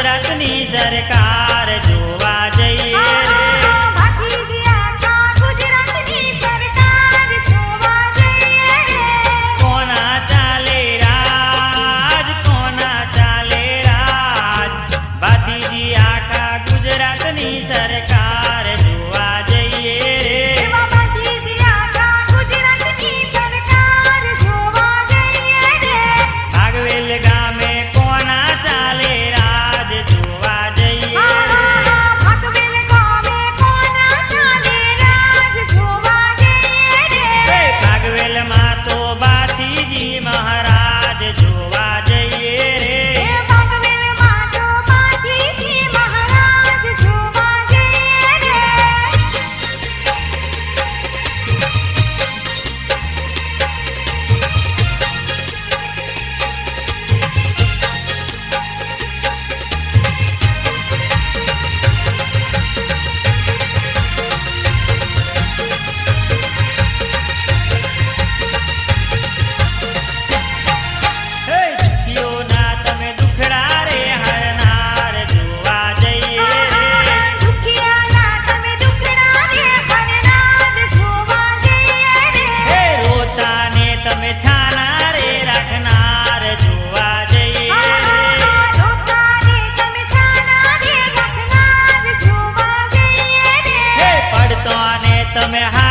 ગુજરાતની સરકાર. તમે રે